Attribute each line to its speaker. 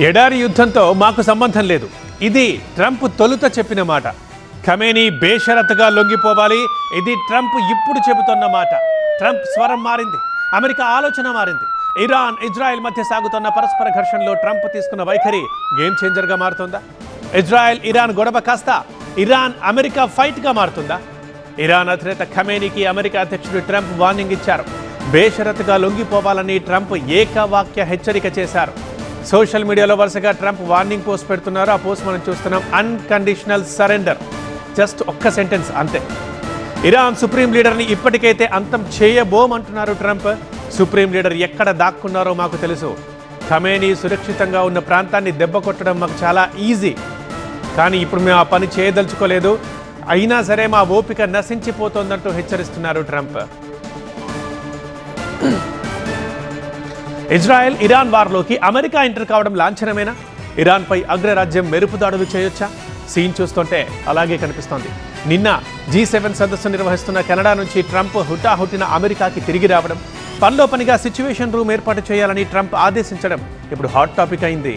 Speaker 1: ఎడారి యుద్ధంతో మాకు సంబంధం లేదు. ఇది ట్రంప్ తొలుత చెప్పిన మాట. ఖమేనీ బేషరత్గా లొంగిపోవాలి. ఇది ట్రంప్ ఇప్పుడు చెబుతున్న మాట. ట్రంప్ స్వరం మారింది. అమెరికా ఆలోచన మారింది. ఇరాన్ ఇజ్రాయెల్ మధ్య సాగుతున్న పరస్పర ఘర్షణలో ట్రంప్ తీసుకున్న వైఖరి గేమ్ చేంజర్గా మారుతుందా? ఇజ్రాయెల్ ఇరాన్ గొడవ కాస్త ఇరాన్ అమెరికా ఫైట్గా మారుతుందా? ఇరాన్ అధినేత ఖమేనీకి అమెరికా అధ్యక్షుడు ట్రంప్ వార్నింగ్ ఇచ్చారు. బేషరత్గా లొంగిపోవాలని ట్రంప్ ఏకవాక్య హెచ్చరిక చేశారు. సోషల్ మీడియాలో వరుసగా ట్రంప్ వార్నింగ్ పోస్ట్ పెడుతున్నారు. ఆ పోస్ట్ మనం చూస్తున్నాం. Unconditional surrender. జస్ట్ ఒక్క సెంటెన్స్ అంతే. ఇరాన్ సుప్రీం లీడర్ని ఇప్పటికైతే అంతం చేయబోమంటున్నారు ట్రంప్. సుప్రీం లీడర్ ఎక్కడ దాక్కున్నారో మాకు తెలుసు. ఖమేనీ సురక్షితంగా ఉన్న ప్రాంతాన్ని దెబ్బ కొట్టడం మాకు చాలా ఈజీ. కానీ ఇప్పుడు మేము ఆ పని చేయదలుచుకోలేదు. అయినా సరే మా ఓపిక నశించిపోతోందంటూ హెచ్చరిస్తున్నారు ట్రంప్. ఇజ్రాయెల్ ఇరాన్ వార్లోకి అమెరికా ఎంటర్ కావడం లాంఛనమేనా? ఇరాన్పై అగ్రరాజ్యం మెరుపు దాడులు చేయొచ్చా? సీన్ చూస్తుంటే అలాగే కనిపిస్తోంది. నిన్న జీ సెవెన్ సదస్సు నిర్వహిస్తున్న కెనడా నుంచి ట్రంప్ హుటాహుటిన అమెరికాకి తిరిగి రావడం పనిలో పనిగా సిచ్యువేషన్ రూమ్ ఏర్పాటు చేయాలని ట్రంప్ ఆదేశించడం ఇప్పుడు హాట్ టాపిక్ అయింది.